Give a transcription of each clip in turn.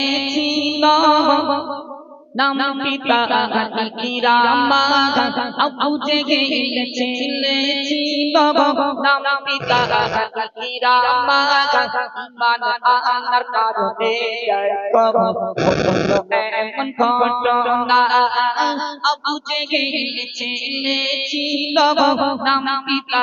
ছিল নাম পিতা ইরামা আবু জেহেল ছিল নাম পিতা ইরামা ইমান আনার কারণে এমন ঘটনা আবু জেহেল ছেলে ছিল নাম পিতা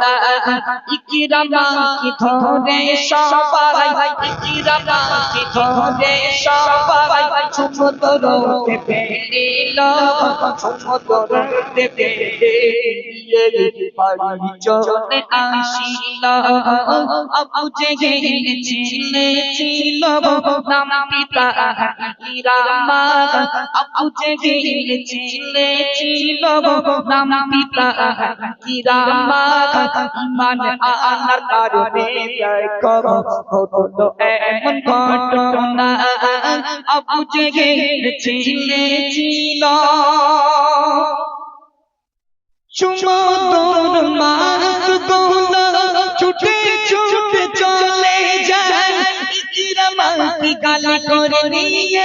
না ইকরামাকে ধরে সবাই? ইকরামাকে ধরে সবাই? পেল ছোট রোতে পেল বাড়ি চলে আসিল। আবু জেহেল ছেলে ছিল নাম পিতা ইরামা আবু ইমান আনার কারণে করো হলো এমন ঘটনা আবু জেহেল ছেলে ছিল সুমধুর মাসগুলো গালি করে নিয়ে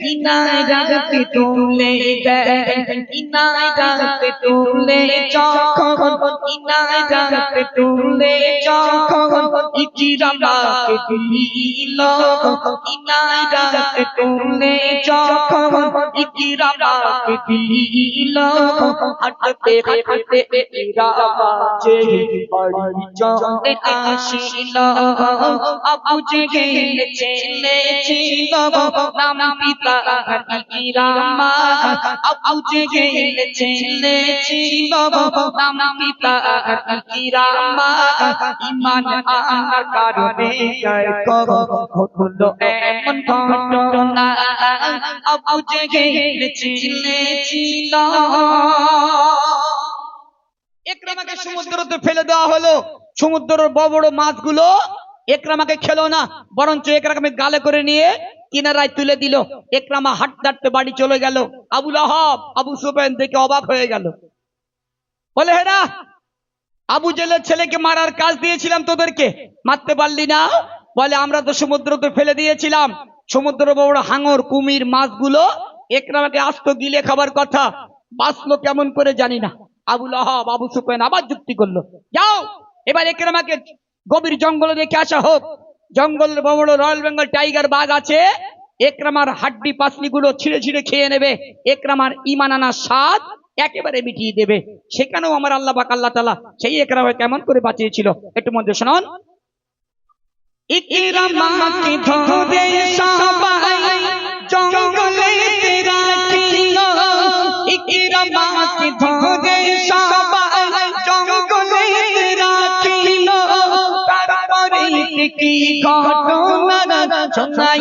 কিনারাতে তুলে দেয় কিনারাতে তুলে যখন কিনারাতে তুলে যখন ইকরামাকে দিল কিনারাতে তুলে যখন ইকরামাকে দিল হাঁটতে হাঁটতে ইরামা যে বাড়ি চলে আসিল আবু জেহেল ছেলে সমুদ্রতে ফেলে দেওয়া হলো। সমুদ্রের বড় বড় মাছগুলো একরামাকে খেলো না, বরঞ্চ একরামে গালে করে নিয়ে কিনারায় তুলে দিল। একরামা হাঁটতে হাঁটতে বাড়ি চলে গেল। আবুল আহাব, আবু সুবেন দেখে অবাক হয়ে গেল। বলে, হেরা, আবু জেলের ছেলেকে মারার কাজ দিয়েছিলাম তোদেরকে, মারতে পারলি না? বলে, আমরা তো সমুদ্রতে ফেলে দিয়েছিলাম। সমুদ্র বড় হাঙর, কুমির, মাছগুলো একরামাকে আস্ত গিলে খাবার কথা। বাঁচলো কেমন করে জানি না। আবুল আহাব, আবু সুফেন আবার যুক্তি করল, যাও, এবার একরামাকে গভীর জঙ্গলে রেখে আসা হোক। জঙ্গলের বড় রয়্যাল বেঙ্গল টাইগার বাঘ আছে। একরামার হাড্ডি পাসলি গুলো ছিঁড়ে ছিঁড়ে খেয়ে নেবে। একরামার ইমানানা স্বাদ একেবারে মিটিয়ে দেবে। সেখানেও আমার আল্লাহ পাক, আল্লাহ তালা সেই একরাম কেমন করে বাঁচিয়েছিল? একটু মধ্যে শোনান। ইকরামাকে ধরে কি ঘটনা শোনাই?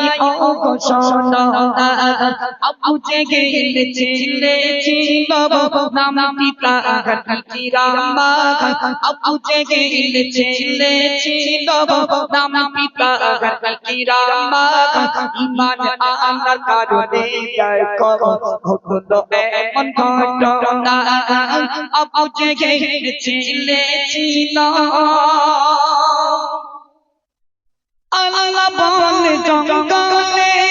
পিতা ইরামা আবু জেহেল ছেলে ছিল নাম পিতা ইরামা ইমান আনার কারণে হলো এমন ঘটনা। আবু জেহেল ছেলে ছিল আল্লাহ বলে জঙ্গলের